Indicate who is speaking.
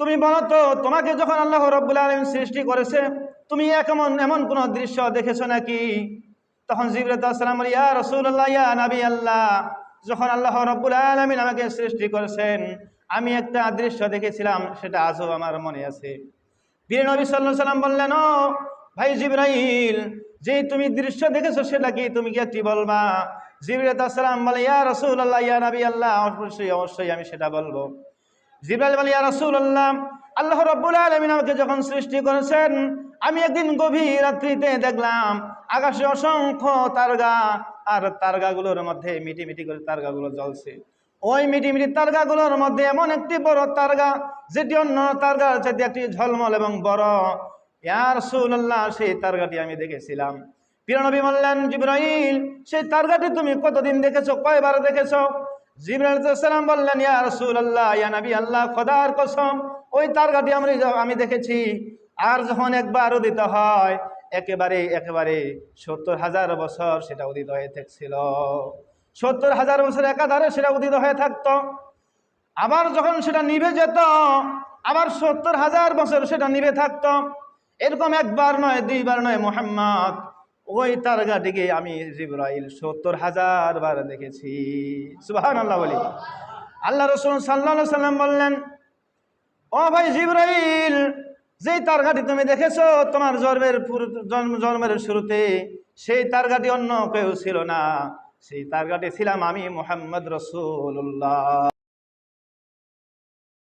Speaker 1: তুমি বলো তো, তোমাকে যখন আল্লাহ রব্বুল আলম সৃষ্টি করেছে, তুমি এমন এমন কোন দৃশ্য দেখেছ নাকি? তখন জিবরাতাম ইয়া রসুল্লাহ ইয়া নাবি আল্লাহ, যখন আল্লাহ রব্বুল আলমিন আমাকে সৃষ্টি করেছেন, আমি একটা দৃশ্য দেখেছিলাম, সেটা আজও আমার মনে আছে। বীর নবী সাল্লাহ সাল্লাম বললেন, ও ভাই জিব্রাইল, যে তুমি দৃশ্য দেখেছ, সেটা কি তুমি কি একটি বলবা? জিবরাতাম বলে, ইয়া রসুল্লাহ ইয়া নাবি আল্লাহ, অবশ্যই অবশ্যই আমি সেটা বলব। জিব্রাইল বলে, ইয়া রাসূলুল্লাহ, আল্লাহ রাব্বুল আলামিন আমাকে যখন সৃষ্টি করেছেন, আমি একদিন গভীর রাত্রিতে দেখলাম আকাশে অসংখ্য তারগা আর তারগাগুলোর মধ্যে মিটি মিটি করে তারগাগুলো জ্বলছে। ওই মিটি মিটি তারগাগুলোর মধ্যে এমন একটি বড় তারগা যেটি অন্য তারগার চাইতে একটি ঝলমল এবং বড়। ইয়া রাসূলুল্লাহ, সেই তারগাটি আমি দেখেছিলাম। প্রিয়নবী বললেন, জিব্রাইল, সেই তারগাটি তুমি কতদিন দেখেছ, কয়বার দেখেছ? জিবরাইলাম বললেন, ইয়া রাসূলুল্লাহ, ইয়া নবী আল্লাহ, খোদার কসম, ওই তারগাটি আমি আমি দেখেছি। আর যখন একবার উদিত হয়, একেবারে একেবারে সত্তর হাজার বছর সেটা উদিত হয়ে থাকছিল। সত্তর হাজার বছর একাধারে সেটা উদিত হয়ে থাকত। আবার যখন সেটা নিভে যেত, আবার সত্তর হাজার বছর সেটা নিভে থাকত। এরকম একবার নয়, দুইবার নয়, মোহাম্মদ ওই তারগাটিকে আমি জিব্রাইল সত্তর হাজার বার দেখেছি। সুবাহান আল্লাহ বলি। আল্লাহ রসুল সাল্লা সাল্লাম বললেন, ও ভাই জিব্রাইল, যেই তারগাটি তুমি দেখেছ তোমার জন্মের জন্ম, জন্মের শুরুতে, সেই তারগাটি অন্য কেউ ছিল না। সেই তারগাটি ছিলাম আমি মোহাম্মদ রসুল্লাহ